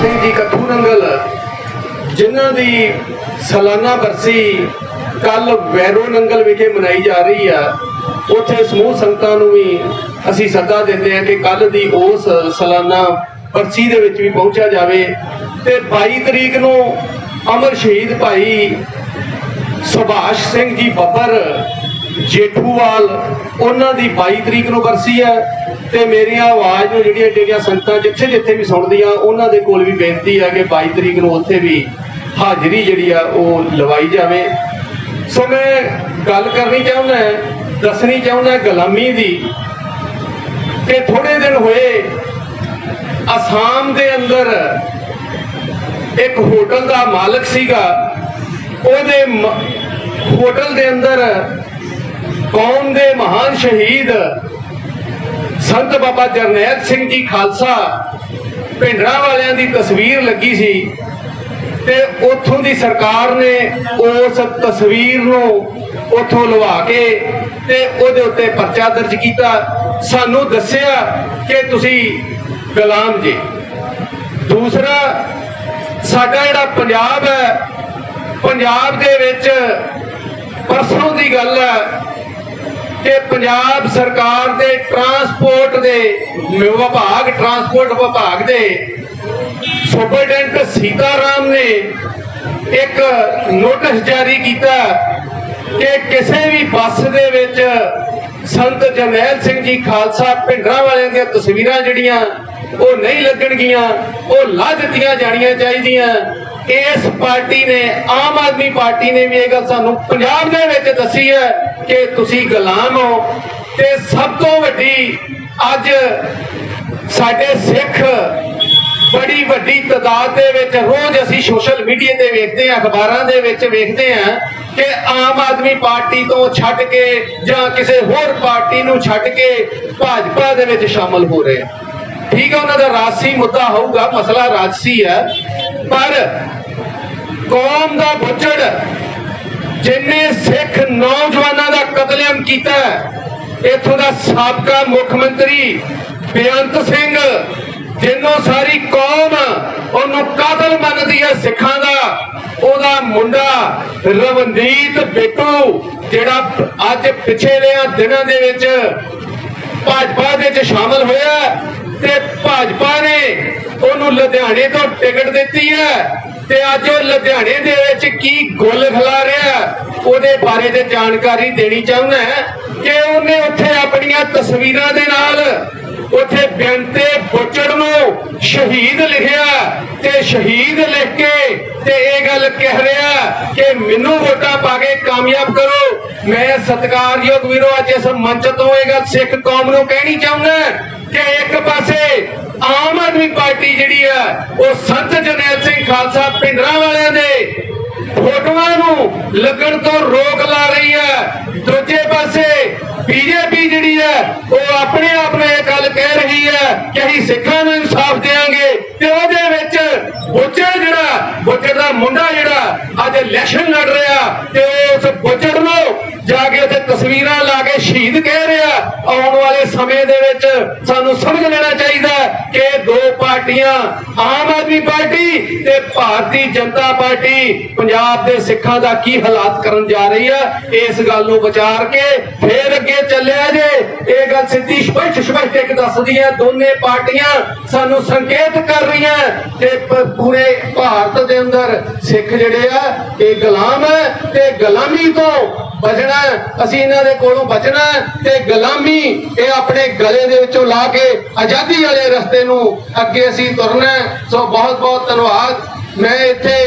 ਸਿੰਘ ਜੀ ਕੱਥੂ ਨੰਗਲ ਜਿਨ੍ਹਾਂ ਦੀ ਸਾਲਾਨਾ ਬਰਸੀ ਕੱਲ ਵੈਰੋ ਨੰਗਲ ਵਿਖੇ ਮਨਾਈ ਜਾ ਰਹੀ ਆ, ਉੱਥੇ ਸਮੂਹ ਸੰਗਤਾਂ ਨੂੰ ਵੀ ਅਸੀਂ ਸੱਦਾ ਦਿੰਦੇ ਆ ਕਿ ਕੱਲ ਦੀ ਉਸ ਸਾਲਾਨਾ ਬਰਸੀ ਦੇ ਵਿੱਚ ਵੀ ਪਹੁੰਚਿਆ ਜਾਵੇ। ਤੇ 22 ਤਰੀਕ ਨੂੰ ਅਮਰ ਸ਼ਹੀਦ ਭਾਈ ਸੁਭਾਸ਼ ਸਿੰਘ ਜੀ ਬੱਬਰ ਜੇਠੂਵਾਲ, ਉਹਨਾਂ ਦੀ 22 ਤਰੀਕ ਨੂੰ ਬਰਸੀ ਹੈ ਤੇ ਮੇਰੀਆਂ ਆਵਾਜ਼ ਨੂੰ ਜਿਹੜੀਆਂ ਜਿਹੜੀਆਂ ਸੰਗਤਾਂ ਜਿੱਥੇ ਜਿੱਥੇ ਵੀ ਸੁਣਦੀਆਂ, ਉਹਨਾਂ ਦੇ ਕੋਲ ਵੀ ਬੇਨਤੀ ਹੈ ਕਿ 22 ਤਰੀਕ ਨੂੰ ਉੱਥੇ ਵੀ ਹਾਜ਼ਰੀ ਜਿਹੜੀ ਆ ਉਹ ਲਵਾਈ ਜਾਵੇ। ਸੋ ਮੈਂ ਗੱਲ ਕਰਨੀ ਚਾਹੁੰਦਾ ਦੱਸਣੀ ਚਾਹੁੰਦਾ ਗੁਲਾਮੀ ਦੀ ਕਿ ਥੋੜੇ ਦਿਨ ਹੋਏ ਅਸਾਮ ਦੇ ਅੰਦਰ ਇੱਕ ਹੋਟਲ ਦਾ ਮਾਲਕ ਸੀਗਾ, ਉਹਦੇ ਮ- ਹੋਟਲ ਦੇ ਅੰਦਰ ਕੌਮ ਦੇ ਮਹਾਨ ਸ਼ਹੀਦ ਸੰਤ ਬਾਬਾ ਜਰਨੈਲ ਸਿੰਘ ਜੀ ਖਾਲਸਾ ਭਿੰਡਰਾਂ ਵਾਲਿਆਂ ਦੀ ਤਸਵੀਰ ਲੱਗੀ ਸੀ ਤੇ ਉੱਥੋਂ ਦੀ ਸਰਕਾਰ ਨੇ ਉਸ ਤਸਵੀਰ ਨੂੰ ਉੱਥੋਂ ਲਵਾ ਕੇ ਤੇ ਉਹਦੇ ਉੱਤੇ ਪਰਚਾ ਦਰਜ ਕੀਤਾ। ਸਾਨੂੰ ਦੱਸਿਆ ਕਿ ਤੁਸੀਂ ਗੁਲਾਮ ਜੀ। ਦੂਸਰਾ, ਸਾਡਾ ਜਿਹੜਾ ਪੰਜਾਬ ਹੈ, ਪੰਜਾਬ ਦੇ ਵਿੱਚ ਪਰਸੋਂ ਦੀ ਗੱਲ ਹੈ ਕਿ ਪੰਜਾਬ ਸਰਕਾਰ ਦੇ ਟਰਾਂਸਪੋਰਟ ਦੇ ਵਿਭਾਗ, ਟਰਾਂਸਪੋਰਟ ਵਿਭਾਗ ਦੇ ਸੁਪਰਡੈਂਟ ਸੀਤਾਰਾਮ ਨੇ ਇੱਕ ਨੋਟਿਸ ਜਾਰੀ ਕੀਤਾ ਕਿ ਕਿਸੇ ਵੀ ਬੱਸ ਦੇ ਵਿੱਚ ਸੰਤ ਜਰਨੈਲ ਸਿੰਘ ਜੀ ਖਾਲਸਾ ਭਿੰਡਰਾਂ ਵਾਲਿਆਂ ਦੀਆਂ ਤਸਵੀਰਾਂ ਜਿਹੜੀਆਂ, ਉਹ ਨਹੀਂ ਲੱਗਣਗੀਆਂ, ਉਹ ਲਾ ਦਿੱਤੀਆਂ ਜਾਣੀਆਂ ਚਾਹੀਦੀਆਂ। ਇਸ ਪਾਰਟੀ ਨੇ, ਆਮ ਆਦਮੀ ਪਾਰਟੀ ਨੇ ਵੀ ਇਹ ਗੱਲ ਸਾਨੂੰ ਪੰਜਾਬ ਦੇ ਵਿੱਚ ਦੱਸੀ ਹੈ ਕਿ ਤੁਸੀਂ ਗੁਲਾਮ ਹੋ ਤੇ ਸਭ ਤੋਂ ਵੱਡੀ ਅੱਜ ਸਾਡੇ ਸਿੱਖ ਬੜੀ ਵੱਡੀ ਤਦਾਦ ਦੇ ਵਿੱਚ ਰੋਜ਼ ਅਸੀਂ ਸੋਸ਼ਲ ਮੀਡੀਆ ਤੇ ਵੇਖਦੇ ਹਾਂ, ਅਖਬਾਰਾਂ ਦੇ ਵਿੱਚ ਵੇਖਦੇ ਹਾਂ ਕਿ ਆਮ ਆਦਮੀ ਪਾਰਟੀ ਤੋਂ ਛੱਡ ਕੇ ਜਾਂ ਕਿਸੇ ਹੋਰ ਪਾਰਟੀ ਨੂੰ ਛੱਡ ਕੇ ਭਾਜਪਾ ਦੇ ਵਿੱਚ ਸ਼ਾਮਲ ਹੋ ਰਹੇ ਠੀਕ ਹੈ, ਉਹਨਾਂ ਦਾ ਰਾਜਸੀ ਮੁੱਦਾ ਹੋਊਗਾ, ਮਸਲਾ ਰਾਜਸੀ ਹੈ। ਪਰ ਕੌਮ ਦਾ ਬੁੱਝੜ ਜਿਨੇ ਸਿੱਖ ਨੌਜਵਾਨਾਂ ਦਾ ਕਤਲੇਆਮ ਕੀਤਾ ਹੈ, ਇੱਥੋਂ ਦਾ ਸਾਬਕਾ ਮੁੱਖ ਮੰਤਰੀ ਬੇਅੰਤ ਸਿੰਘ ਜਿੰਨੋਂ ਸਾਰੀ ਕੌਮ ਉਹਨੂੰ ਕਾਤਲ ਮੰਨਦੀ ਹੈ ਸਿੱਖਾਂ ਦਾ ਉਹਦਾ ਮੁੰਡਾ ਰਵਨੀਤ ਬਿੱਟੂ ਜਿਹੜਾ ਅੱਜ ਪਿਛਲੇ ਦਿਨਾਂ ਦੇ ਵਿੱਚ ਭਾਜਪਾ ਦੇ ਵਿੱਚ ਸ਼ਾਮਲ ਹੋਇਆ ਤੇ ਭਾਜਪਾ ਨੇ ਉਹਨੂੰ ਲੁਧਿਆਣੇ ਤੋਂ ਟਿਕਟ ਦਿੱਤੀ ਹੈ। ਤੇ ਅੱਜ ਉਹ ਲੁਧਿਆਣੇ ਦੇ ਵਿੱਚ ਕੀ ਗੁੱਲ ਖਿਲਾ ਰਿਹਾ ਉਹਦੇ ਬਾਰੇ ਤੇ ਜਾਣਕਾਰੀ ਦੇਣੀ ਚਾਹੁੰਦਾ ਕਿ ਉਹਨੇ ਉੱਥੇ ਆਪਣੀਆਂ ਤਸਵੀਰਾਂ ਦੇ ਨਾਲ ਉੱਥੇ ਬੇਨਤੇ ਬੁੱਚੜ ਨੂੰ ਸ਼ਹੀਦ ਲਿਖਿਆ ਤੇ ਸ਼ਹੀਦ ਲਿਖ ਕੇ ਤੇ ਇਹ ਗੱਲ ਕਹਿ ਰਿਹਾ ਕਿ ਮੈਨੂੰ ਵੋਟਾਂ ਪਾ ਕੇ ਕਾਮਯਾਬ ਕਰੋ। ਮੈਂ ਸਤਿਕਾਰਯੋਗ ਵੀਰੋ, ਅੱਜ ਇਸ ਮੰਚ ਤੋਂ ਇਹ ਗੱਲ ਸਿੱਖ ਕੌਮ ਨੂੰ ਕਹਿਣੀ ਚਾਹੁੰਦਾ ਕਿ ਇੱਕ ਪਾਸੇ ਆਮ ਆਦਮੀ ਪਾਰਟੀ ਜਿਹੜੀ ਆ, ਉਹ ਸੰਤ ਜਨੈਲ ਸਿੰਘ ਖਾਲਸਾ ਪਿੰਡਰਾਂ ਵਾਲਿਆਂ ਦੇ ਫੋਟੋਆਂ ਨੂੰ ਲੱਗਣ ਤੋਂ ਰੋਕ ਲਾ ਰਹੀ ਹੈ ਦੂਜੇ ਪਾਸੇ ਬੀਜੇਪੀ ਜਿਹੜੀ ਹੈ ਉਹ ਆਪਣੇ ਆਪ ਨੂੰ ਇਹ ਗੱਲ ਕਹਿ ਰਹੀ ਹੈ ਕਿ ਅਸੀਂ ਸਿੱਖਾਂ ਨੂੰ ਇਨਸਾਫ ਦੇਵਾਂਗੇ ਤੇ ਉਹਦੇ ਵਿੱਚ ਬੁੱਚੜ ਜਿਹੜਾ, ਬੁੱਚੜ ਦਾ ਮੁੰਡਾ ਜਿਹੜਾ ਅੱਜ ਇਲੈਕਸ਼ਨ ਲੜ ਰਿਹਾ ਤੇ ਉਸ ਬੁੱਚੜ ਨੂੰ ਜਾ ਕੇ ਉੱਥੇ ਤਸਵੀਰਾਂ ਲਾ ਕੇ ਸ਼ਹੀਦ ਕਹਿ ਰਿਹਾ, ਆਉਣ ਵਾਲੇ ਸਮੇਂ ਦੇ ਵਿੱਚ ਸਾਨੂੰ ਸਮਝ ਲੈਣਾ ਚਾਹੀਦਾ ਕਿ ਦੋ ਪਾਰਟੀਆਂ, ਆਮ ਆਦਮੀ ਪਾਰਟੀ ਤੇ ਭਾਰਤੀ ਜਨਤਾ ਪਾਰਟੀ ਪੰਜਾਬ ਦੇ ਸਿੱਖਾਂ ਦਾ ਕੀ ਹਾਲਾਤ ਕਰਨ ਜਾ ਰਹੀ ਹੈ ਇਸ ਗੱਲ ਨੂੰ ਵਿਚਾਰ ਕੇ ਫੇਰ ਅੱਗੇ ਚੱਲਿਆ ਜੇ। ਇਹ ਗੱਲ ਸਿੱਧੀ ਸਪਸ਼ਟ ਸਪਸ਼ਟ ਇੱਕ ਦੱਸਦੀ ਹੈ ਦੋਨੇ ਪਾਰਟੀਆਂ ਸਾਨੂੰ ਸੰਕੇਤ ਕਰ ਰਹੀਆਂ ਤੇ ਪੂਰੇ ਭਾਰਤ ਦੇ ਅੰਦਰ ਸਿੱਖ ਜਿਹੜੇ ਆ, ਇਹ ਗੁਲਾਮ ਹੈ ਤੇ ਗੁਲਾਮੀ ਤੋਂ ਬਚਣਾ ਹੈ। ਅਸੀਂ ਇਹਨਾਂ ਦੇ ਕੋਲੋਂ ਬਚਣਾ ਤੇ ਗੁਲਾਮੀ ਇਹ ਆਪਣੇ ਗਲੇ ਦੇ ਵਿੱਚੋਂ ਲਾ ਕੇ ਆਜ਼ਾਦੀ ਵਾਲੇ ਰਸਤੇ ਨੂੰ ਅੱਗੇ ਅਸੀਂ ਤੁਰਨਾ ਸੋ ਬਹੁਤ ਬਹੁਤ ਧੰਨਵਾਦ ਮੈਂ ਇੱਥੇ